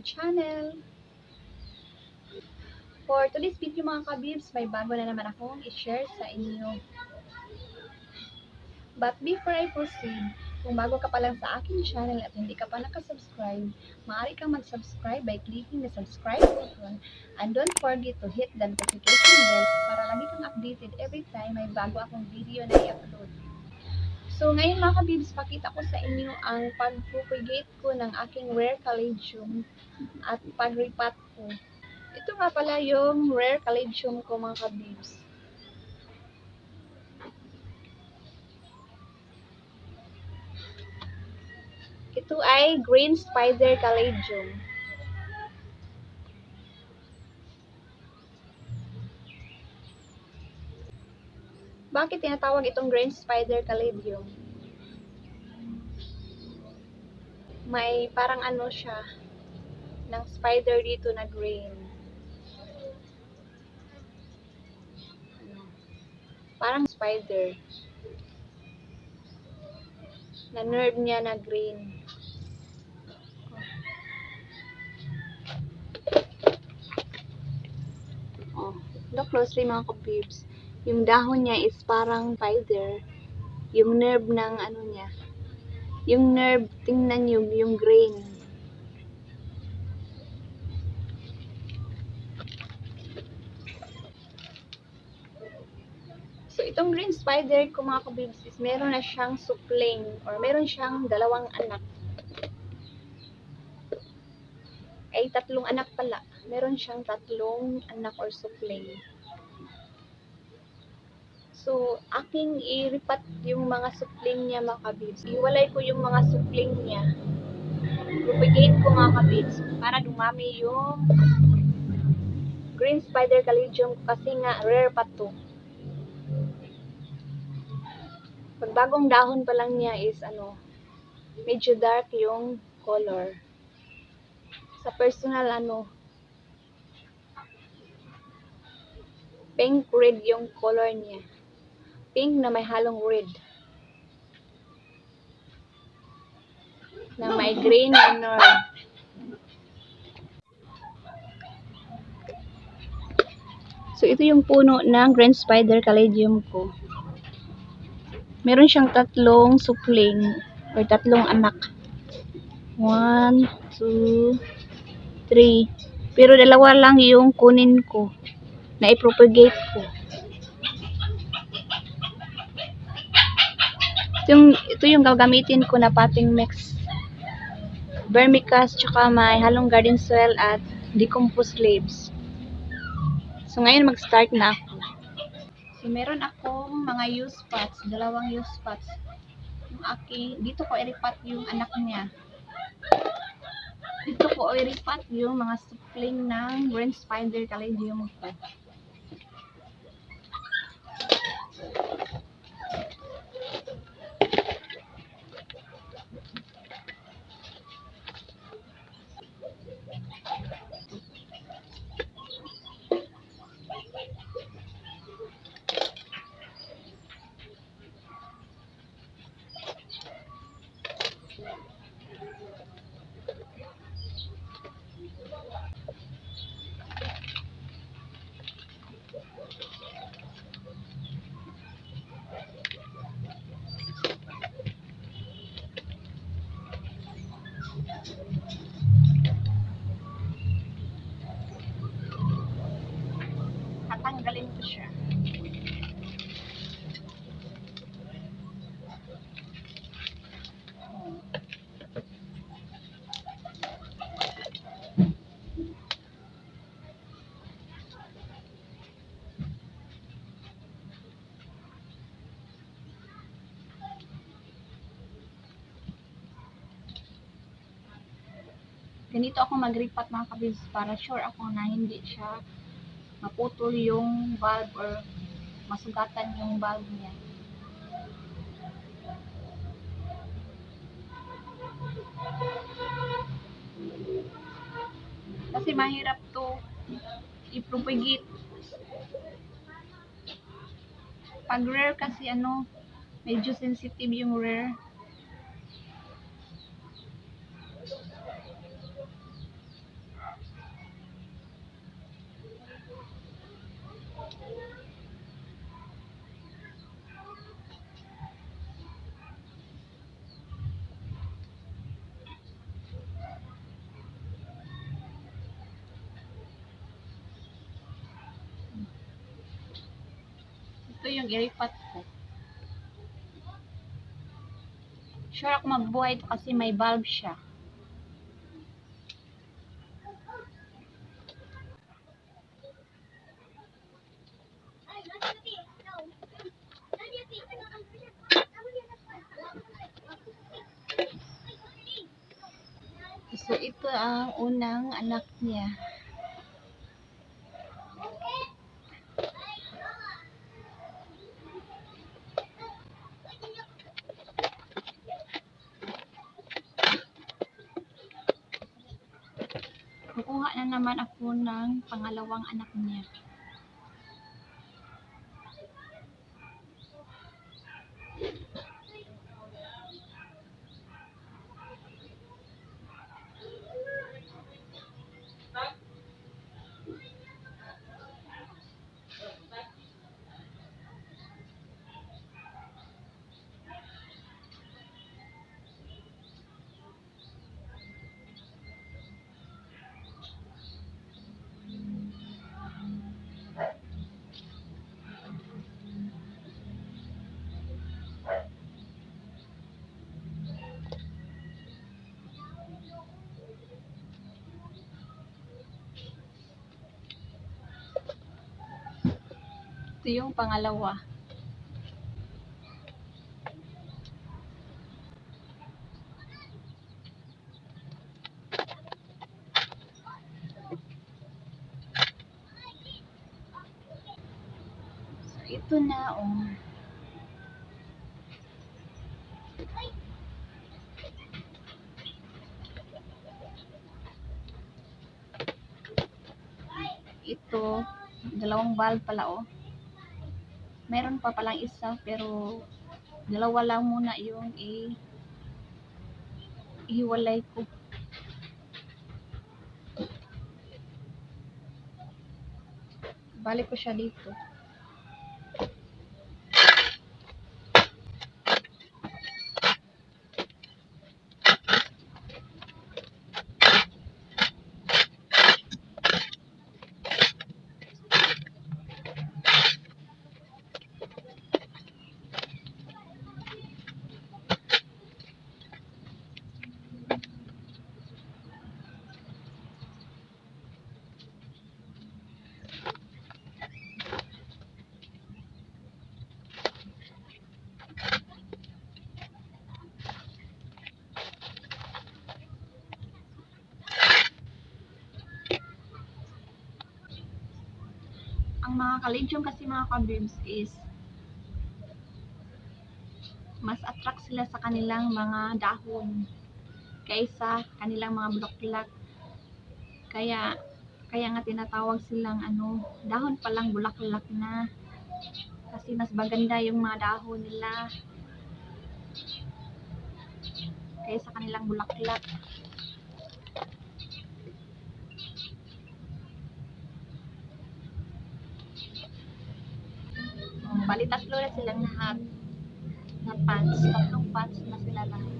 my channel! For today's video mga kabibs, may bago na naman akong i-share sa inyo. But before I proceed, kung bago ka pa lang sa aking channel at hindi ka pa nakasubscribe, maaari kang mag-subscribe by clicking the subscribe button and don't forget to hit the notification bell para lagi kang updated every time may bago akong video na i-upload. So, ngayon mga kabibs, pakita ko sa inyo ang pag-propagate ko ng aking rare caladium at pag-repat ko. Ito nga pala yung rare caladium ko mga kabibs. Ito ay green spider caladium. Bakit tinatawag itong green spider caladium? May parang ano siya ng spider dito na. Ano? Parang spider. Na nerve niya na green. Oh, look closely mga kabibs. Yung dahon niya is parang spider. Yung nerve ng ano niya. Yung nerve, tingnan niyo, yung green. So, itong green spider ko mga kabibs is meron na siyang supling or meron siyang dalawang anak. Ay, tatlong anak pala. Meron siyang tatlong anak or supling. So, aking iripat yung mga supling niya mga kabibs. Iwalay ko yung mga supling niya. Propagate ko mga kabibs para dumami yung green spider ko kasi nga rare pa to. Pag bagong dahon pa lang niya is ano, medyo dark yung color. Sa personal ano, pink red yung color niya pink na may halong red. Na may green na nerve. So, ito yung puno ng green spider caladium ko. Meron siyang tatlong supling or tatlong anak. One, two, three. Pero dalawa lang yung kunin ko na i-propagate ko. Ito ito yung gagamitin ko na potting mix. Vermicast, tsaka may halong garden soil at decomposed leaves. So, ngayon mag-start na ako. So, meron akong mga used pots, dalawang used pots. Yung aki, dito ko iripat yung anak niya. Dito ko iripat yung mga supling ng green spider caladium ko. Ganito ako mag-repat mga kabis para sure ako na hindi siya maputol yung valve or masugatan yung valve niya. Kasi mahirap to i-propagate. Pag rare kasi ano, medyo sensitive yung rare. Yung iripat ko. Sure ako mabuhay ito kasi may bulb siya. So, ito ang unang anak niya. Kukuha na naman ako ng pangalawang anak niya. Ito yung pangalawa. So, ito na, oh. Ito, dalawang valve pala, oh. Meron pa palang isa, pero dalawa lang muna yung i ihiwalay ko. Balik ko siya dito. Ang mga kalidyong kasi mga kabibs is mas attract sila sa kanilang mga dahon kaysa kanilang mga bulaklak. Kaya kaya nga tinatawag silang ano, dahon pa lang bulaklak na. Kasi mas maganda yung mga dahon nila kaysa kanilang bulaklak. Bali tatlo na silang lahat na pants. Tatlong pants na sila lahat.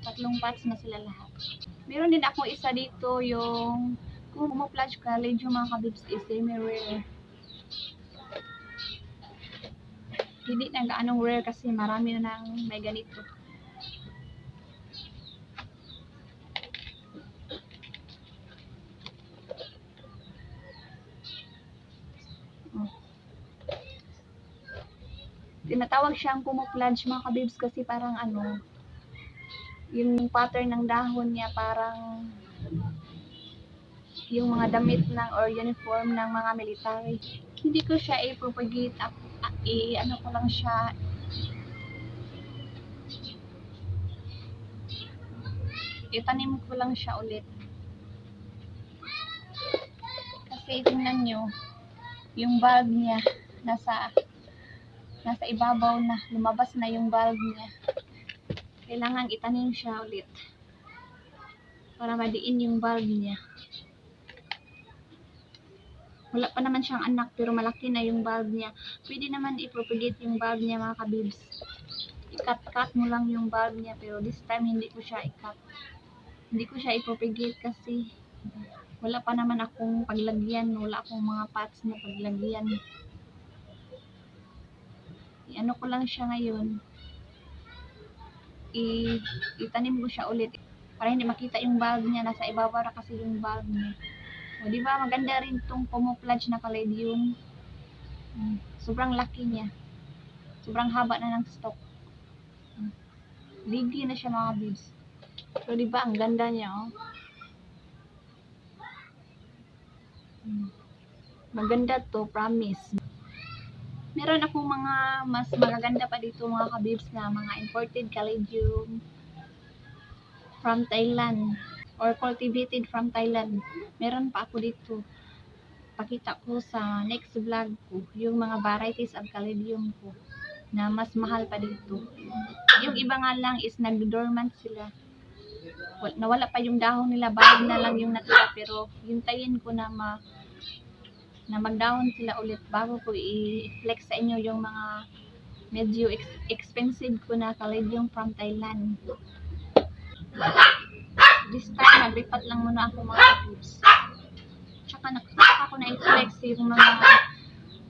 Tatlong pants na sila lahat. Meron din ako isa dito yung kung mo-flash college yung mga kabibs is semi-rare. Hindi na gaanong rare kasi marami na nang may ganito. Tinatawag siyang camouflage mga kabibs kasi parang ano yung pattern ng dahon niya parang yung mga damit ng or uniform ng mga military. Hindi ko siya i-propagate up i ano ko lang siya. Itanim ko lang siya ulit. Kasi tingnan nyo yung bulb niya nasa nasa ibabaw na, lumabas na yung bulb niya. Kailangan itanim siya ulit para madiin yung bulb niya. Wala pa naman siyang anak pero malaki na yung bulb niya. Pwede naman i-propagate yung bulb niya mga kabibs. ikat-cut mo lang yung bulb niya pero this time hindi ko siya ikat. Hindi ko siya ipopigit kasi wala pa naman akong paglagyan, wala akong mga pots na paglagyan. I-ano ko lang siya ngayon. I itanim ko siya ulit para hindi makita yung bulb niya nasa ibabaw na kasi yung bulb niya. O di ba maganda rin tong camouflage na palladium. Mm, Sobrang laki niya. Sobrang haba na ng stock. Mm. Bigly na siya mga bibs. So, di ba, ang ganda niya, oh. Mm. Maganda to, promise. Meron akong mga mas magaganda pa dito mga kabibs na mga imported caladium from Thailand or cultivated from Thailand. Meron pa ako dito. Pakita ko sa next vlog ko yung mga varieties of caladium ko na mas mahal pa dito. Yung iba nga lang is nag-dormant sila. Wal- Nawala pa yung dahon nila, bayad na lang yung natira pero hintayin ko na ma na mag-down sila ulit bago ko i-flex sa inyo yung mga medyo ex- expensive ko na caladium from Thailand. This time, naglipat lang muna ako mga tips. Tsaka nakita ko na i-flex yung mga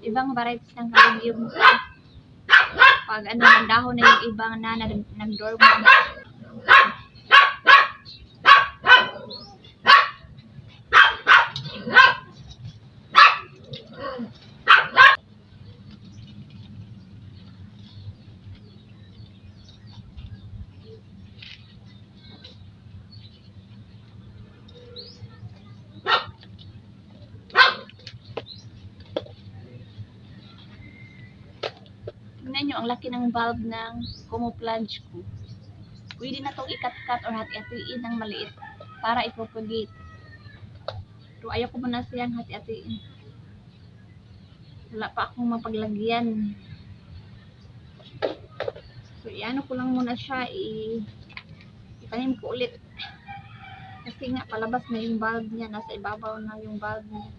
ibang varieties ng caladium ko. Pag ano, nagdahon na yung ibang na nag- nag-dormant. Tingnan nyo, ang laki ng bulb ng camouflage ko. Pwede na itong ikat-cut or hati-hatiin ng maliit para ipropagate. Pero ayaw ko muna siyang hati-hatiin. Wala pa akong mapaglagyan. So, iano ko lang muna siya, i itanim ko ulit. Kasi nga, palabas na yung bulb niya, nasa ibabaw na yung bulb niya.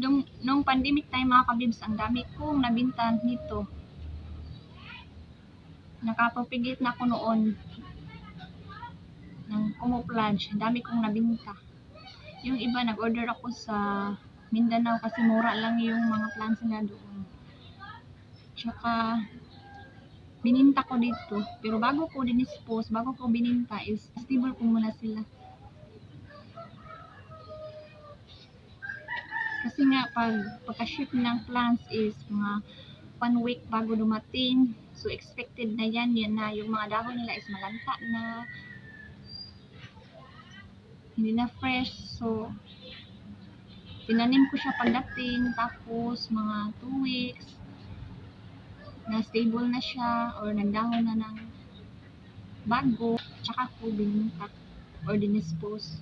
Nung, nung pandemic time mga kabibs, ang dami kong nabinta nito. Nakapapigit na ako noon ng camouflage. Ang dami kong nabinta. Yung iba, nag-order ako sa Mindanao kasi mura lang yung mga plants nila doon. Tsaka, bininta ko dito. Pero bago ko dinispose, bago ko bininta is, stable ko muna sila. Kasi nga, pag pagka-ship ng plants is mga one week bago dumating. So, expected na yan, yan na yung mga dahon nila is malanta na. Hindi na fresh. So, tinanim ko siya pagdating. Tapos, mga 2 weeks, na stable na siya or nagdahon na ng bago. Tsaka ko bininta or dinispose.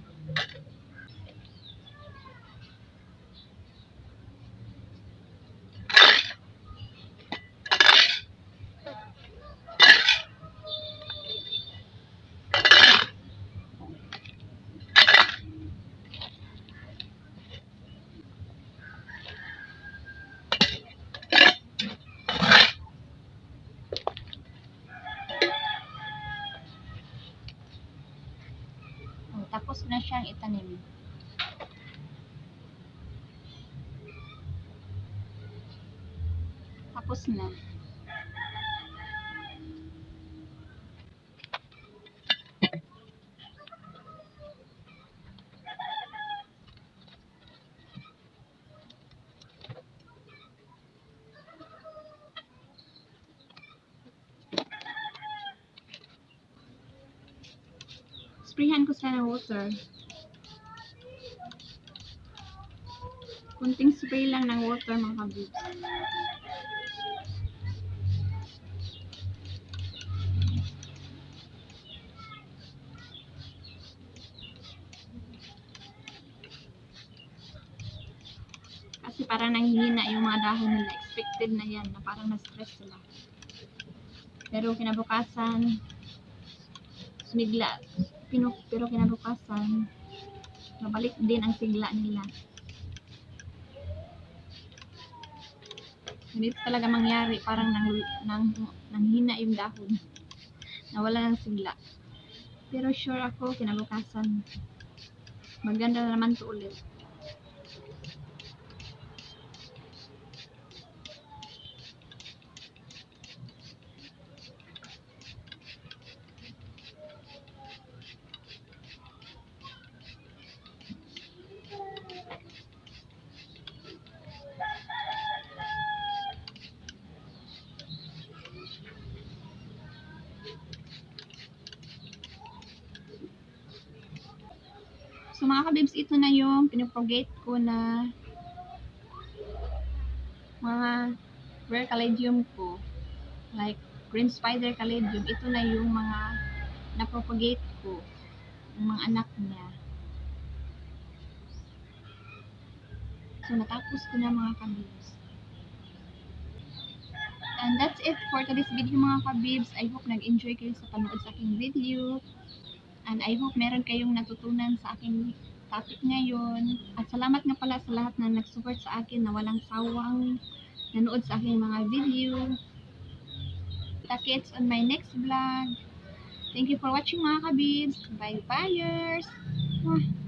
Na siyang itanim. Tapos na. Isprihan ko sana water. Kunting spray lang ng water mga kabibs. Kasi parang nanghihina yung mga dahon nila. Expected na yan na parang na-stress sila. Pero kinabukasan, smigla. Pero kinabukasan, nabalik din ang sigla nila. Hindi talaga mangyari, parang nang, nang, nanghina yung dahon. Nawala ng sigla. Pero sure ako, kinabukasan, maganda na naman to ulit. Mga kabibs, ito na yung pinapropagate ko na mga rare caladium ko. Like green spider caladium. Ito na yung mga napropagate ko. Yung mga anak niya. So natapos ko na mga kabibs. And that's it for today's video mga kabibs. I hope nag-enjoy kayo sa panood sa aking video. And I hope meron kayong natutunan sa aking topic ngayon. At salamat nga pala sa lahat na nag-support sa akin na walang sawang nanood sa aking mga video. Kita-kits on my next vlog. Thank you for watching mga kabibs. Bye-buyers! Mwah!